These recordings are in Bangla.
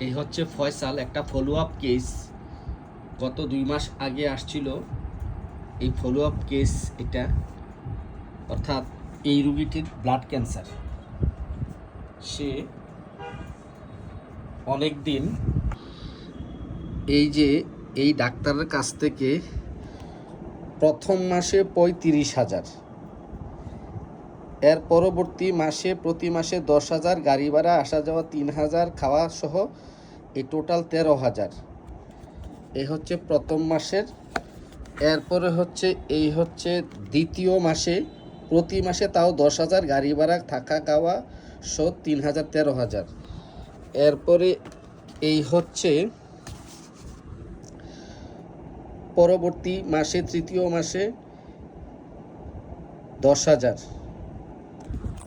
এই হচ্ছে ফয়সাল, একটা ফলো আপ কেস গত দুই মাস আগে আসছিল এই ফলো আপ কেস এটা। অর্থাৎ এই রুগীটির ব্লাড ক্যান্সার সে অনেক দিন এই যে এই ডাক্তারের কাছ থেকে প্রথম মাসে পঁয়ত্রিশ হাজার। এর পরবর্তী মাসে প্রতি মাসে দশ হাজার, গাড়ি ভাড়া, আসা যাওয়া তিন হাজার, খাওয়া সহ এই টোটাল তেরো হাজার। এই হচ্ছে প্রথম মাসের। এরপরে হচ্ছে, এই হচ্ছে দ্বিতীয় মাসে। প্রতি মাসে তাও দশ হাজার, গাড়ি ভাড়া, থাকা, খাওয়া সহ তিন হাজার, তেরো হাজার। এরপরে এই হচ্ছে পরবর্তী মাসে, তৃতীয় মাসে দশ হাজার।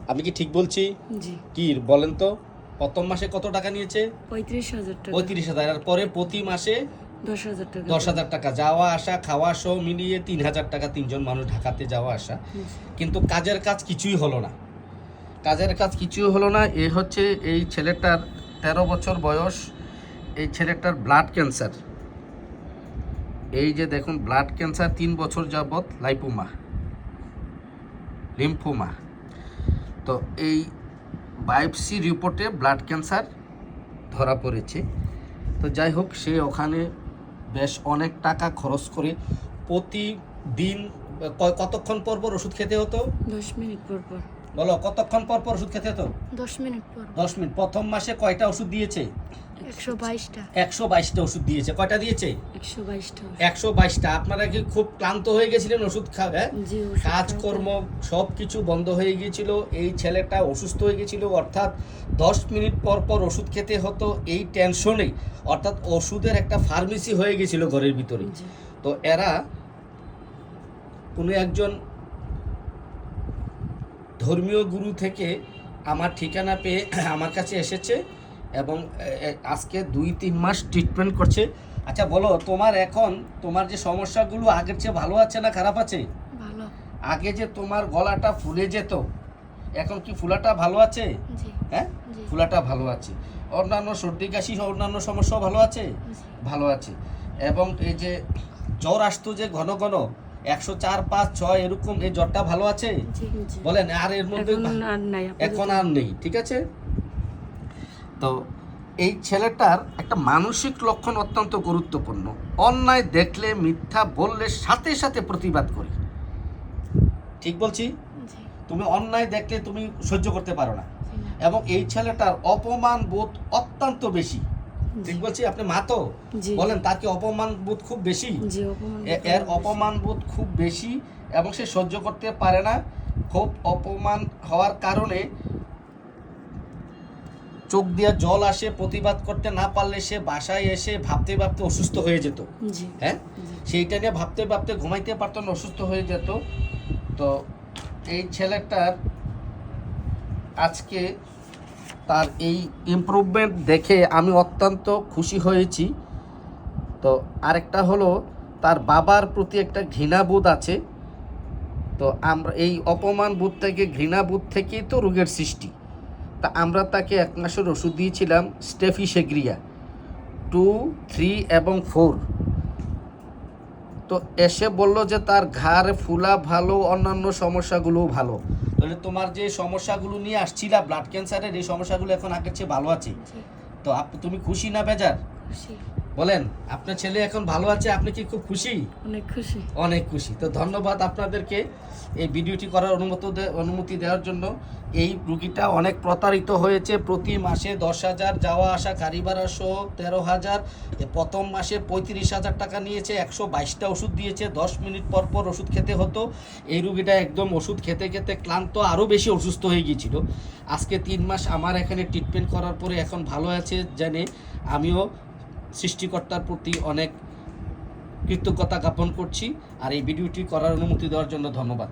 আমি কি ঠিক বলছি? জি। কি বলেন তো? প্রথম মাসে কত টাকা নিয়েছে? পঁয়ত্রিশ হাজার টাকা। পঁয়ত্রিশ হাজার। আর পরে প্রতি মাসে দশ হাজার টাকা। দশ হাজার টাকা। যাওয়া আসা খাওয়া সহ মিলিয়ে তিন হাজার টাকা তিনজন মানুষ ঢাকাতে যাওয়া আসা। কিন্তু কাজের কাজ কিছুই হলো না। কাজের কাজ কিছুই হলো না। এ হচ্ছে এই ছেলেটার তেরো বছর বয়স। এই ছেলেটার ব্লাড ক্যান্সার। এই যে দেখুন ব্লাড ক্যান্সার তিন বছর যাবৎ লাইপোমা লিম্ফোমা। তো এই বায়োপসি রিপোর্টে ব্লাড ক্যান্সার ধরা পড়েছে। তো যাই হোক সে ওখানে বেশ অনেক টাকা খরচ করে প্রতিদিন কতক্ষণ পর পর ওষুধ খেতে হতো? দশ মিনিট পর পর। বলো কতক্ষণ পর পর ওষুধ খেতে হতো? দশ মিনিট পর। দশ মিনিট। প্রথম মাসে কয়টা ওষুধ দিয়েছে? একশো বাইশটা। একশো বাইশটা ওষুধ দিয়েছে। কয়টা দিয়েছে? একশো বাইশটা একশো বাইশটা। আপনারা কি খুব ক্লান্ত হয়ে গেছিলেন ওষুধ খাবে জি কাজকর্ম সব কিছু বন্ধ হয়ে গিয়েছিল। এই ছেলেটা অসুস্থ হয়ে গেছিল অর্থাৎ দশ মিনিট পর পর ওষুধ খেতে হতো। এই টেনশনেই। অর্থাৎ ওষুধের একটা ফার্মেসি হয়ে গেছিল ঘরের ভিতরে। তো এরা কোনো একজন ধর্মীয় গুরু থেকে আমার ঠিকানা পেয়ে আমার কাছে এসেছে। এবং আজকে দুই তিন মাস ট্রিটমেন্ট করছে। আচ্ছা বলো তোমার এখন তোমার যে সমস্যাগুলো আগের চেয়ে ভালো আছে না খারাপ আছে? ভালো। আগে যে তোমার গলাটা ফুলে যেত এখন কি ফুলাটা ভালো আছে? হ্যাঁ? ফুলাটা ভালো আছে। অন্যান্য সর্দি কাশি অন্যান্য সমস্যাও ভালো আছে? ভালো আছে। এবং এই যে জ্বর আসতো যে ঘন ঘন একশো চার পাঁচ ছয় এরকম এই জ্বরটা ভালো আছে? বলেন আর এর মধ্যে। এখন আর নেই ঠিক আছে? তো এই ছেলেটার একটা মানসিক লক্ষণ অত্যন্ত গুরুত্বপূর্ণ। অন্যায় দেখলে মিথ্যা বললে সাথে সাথে প্রতিবাদ করি। ঠিক বলছি? তুমি অন্যায় দেখলে তুমি সহ্য করতে পারো না। এবং এই ছেলেটার অপমান বোধ অত্যন্ত বেশি। ঠিক বলছি? আপনি মা তো? বলেন তার কি অপমান বোধ খুব বেশি? এর অপমান বোধ খুব বেশি এবং সে সহ্য করতে পারে না। খুব অপমান হওয়ার কারণে চোখ দিয়ে জল আসে প্রতিবাদ করতে না পারলে সে বাসায় এসে ভাবতে ভাবতে অসুস্থ হয়ে যেত। হ্যাঁ? সেইটা নিয়ে ভাবতে ভাবতে ঘুমাইতে পারতো না অসুস্থ হয়ে যেত। তো এই ছেলেটার আজকে তার এই ইমপ্রুভমেন্ট দেখে আমি অত্যন্ত খুশি হয়েছি। তো আরেকটা হলো তার বাবার প্রতি একটা ঘৃণাবোধ আছে। তো আমরা এই অপমান বোধ থেকে ঘৃণাবোধ থেকেই তো রোগের সৃষ্টি। তা আমরা তাকে এক মাসের ওষুধ দিয়েছিলাম স্টেফি সেগ্রিয়া টু থ্রি এবং ফোর তো এসে বলল যে তার ঘাড় ফুলা ভালো অন্যান্য সমস্যাগুলোও ভালো। তাহলে তোমার যে সমস্যাগুলো নিয়ে আসছিলা ব্লাড ক্যান্সারের এই সমস্যাগুলো এখন আগের চেয়ে ভালো আছে? তো তুমি খুশি না বেজার? খুশি। বলেন আপনার ছেলে এখন ভালো আছে আপনি কি খুব খুশি? অনেক খুশি। অনেক খুশি। তো ধন্যবাদ আপনাদেরকে এই ভিডিওটি করার অনুমতি অনুমতি দেওয়ার জন্য। এই রুগীটা অনেক প্রতারিত হয়েছে। প্রতি মাসে দশ হাজার যাওয়া আসা গাড়ি ভাড়া সহ তেরো হাজার। প্রথম মাসে পঁয়ত্রিশ হাজার টাকা নিয়েছে একশো বাইশটা ওষুধ দিয়েছে। দশ মিনিট পর পর ওষুধ খেতে হতো। এই রুগীটা একদম ওষুধ খেতে খেতে ক্লান্ত আরও বেশি অসুস্থ হয়ে গিয়েছিল। আজকে তিন মাস আমার এখানে ট্রিটমেন্ট করার পরে এখন ভালো আছে জানে। আমিও সৃষ্টিকর্তার প্রতি অনেক কৃতজ্ঞতা জ্ঞাপন করছি আর এই ভিডিওটি করার অনুমতি দেওয়ার জন্য ধন্যবাদ।